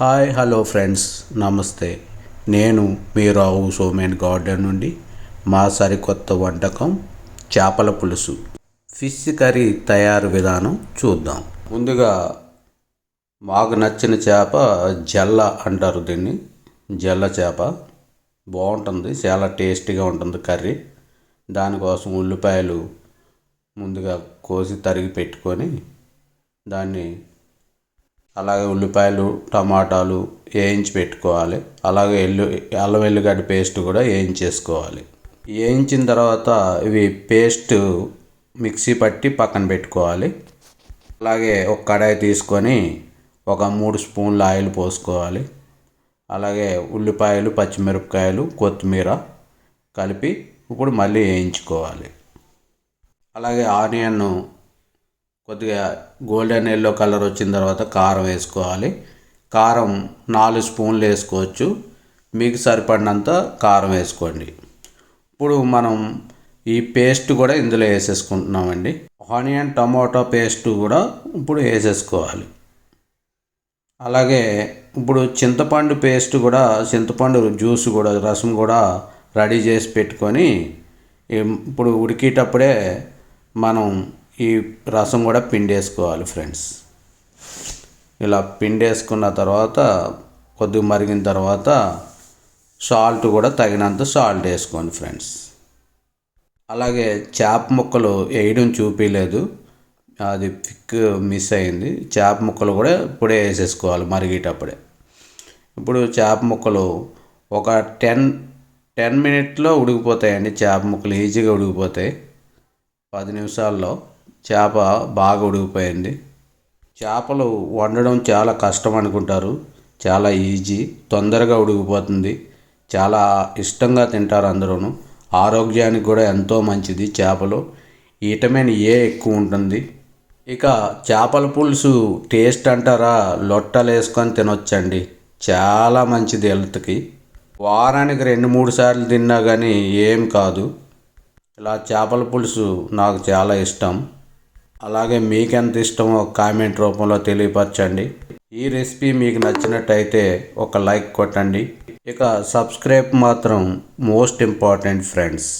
Hi hello friends. నమస్తే. నేను మీ రావు సోమేన్ garden నుండి మా సరికొత్త వంటకం చేపల పులుసు. ఫిష్ కర్రీ తయారు విధానం చూద్దాం. ముందుగా మాకు నచ్చిన చేప జల్ల అంటారు దీన్ని. జల్ల చేప. బాగుంటుంది. చాలా టేస్టీగా ఉంటుంది కర్రీ. దానికోసం ఉల్లిపాయలు ముందుగా కోసి తరిగి పెట్టుకొని దాన్ని అలాగే ఉల్లిపాయలు టమాటాలు వేయించి పెట్టుకోవాలి. అలాగే ఎల్లు అల్లం వెల్లిగడ్డ పేస్ట్ కూడా వేయించేసుకోవాలి. వేయించిన తర్వాత ఇవి పేస్ట్ మిక్సీ పట్టి పక్కన పెట్టుకోవాలి. అలాగే ఒక కడాయి తీసుకొని ఒక మూడు స్పూన్ల ఆయిల్ పోసుకోవాలి. అలాగే ఉల్లిపాయలు పచ్చిమిరపకాయలు కొత్తిమీర కలిపి ఇప్పుడు మళ్ళీ వేయించుకోవాలి. అలాగే ఆనియన్ కొద్దిగా గోల్డెన్ ఎల్లో కలర్ వచ్చిన తర్వాత కారం వేసుకోవాలి. కారం నాలుగు స్పూన్లు వేసుకోవచ్చు. మీకు సరిపడినంత కారం వేసుకోండి. ఇప్పుడు మనం ఈ పేస్ట్ కూడా ఇందులో వేసేసుకుంటున్నామండి. ఆనియన్ టమాటో పేస్ట్ కూడా ఇప్పుడు వేసేసుకోవాలి. అలాగే ఇప్పుడు చింతపండు పేస్ట్ కూడా చింతపండు జ్యూస్ కూడా రసం కూడా రెడీ చేసి పెట్టుకొని ఇప్పుడు ఉడికేటప్పుడే మనం ఈ రసం కూడా పిండేసుకోవాలి ఫ్రెండ్స్. ఇలా పిండేసుకున్న తర్వాత కొద్దిగా మరిగిన తర్వాత సాల్ట్ కూడా తగినంత సాల్ట్ వేసుకోండి ఫ్రెండ్స్. అలాగే చేప ముక్కలు వేయడం చూపించలేదు అది పిక్ మిస్ అయింది. చేప ముక్కలు కూడా ఇప్పుడే వేసేసుకోవాలి మరిగేటప్పుడే. ఇప్పుడు చేప ముక్కలు ఒక టెన్ టెన్ మినిట్లో ఉడికిపోతాయండి. చేప ముక్కలు ఈజీగా ఉడికిపోతాయి. పది నిమిషాల్లో చేప బాగా ఉడికిపోయింది. చేపలు వండడం చాలా కష్టం అనుకుంటారు. చాలా ఈజీ తొందరగా ఉడికిపోతుంది. చాలా ఇష్టంగా తింటారు అందరూ ఆరోగ్యానికి కూడా ఎంతో మంచిది చేపలు. విటమిన్ ఏ ఎక్కువ ఉంటుంది. ఇక చేపల పులుసు టేస్ట్ అంటారా? లొట్టలు వేసుకొని తినొచ్చండి. చాలా మంచిది హెల్త్కి. వారానికి రెండు మూడు సార్లు తిన్నా కానీ ఏం కాదు. ఇలా చేపల పులుసు నాకు చాలా ఇష్టం. అలాగే మీకు ఎంత ఇష్టమో కామెంట్ రూపంలో తెలియపరచండి. ఈ రెసిపీ మీకు నచ్చినట్టయితే ఒక లైక్ కొట్టండి. ఇక సబ్స్క్రైబ్ మాత్రం మోస్ట్ ఇంపార్టెంట్ ఫ్రెండ్స్.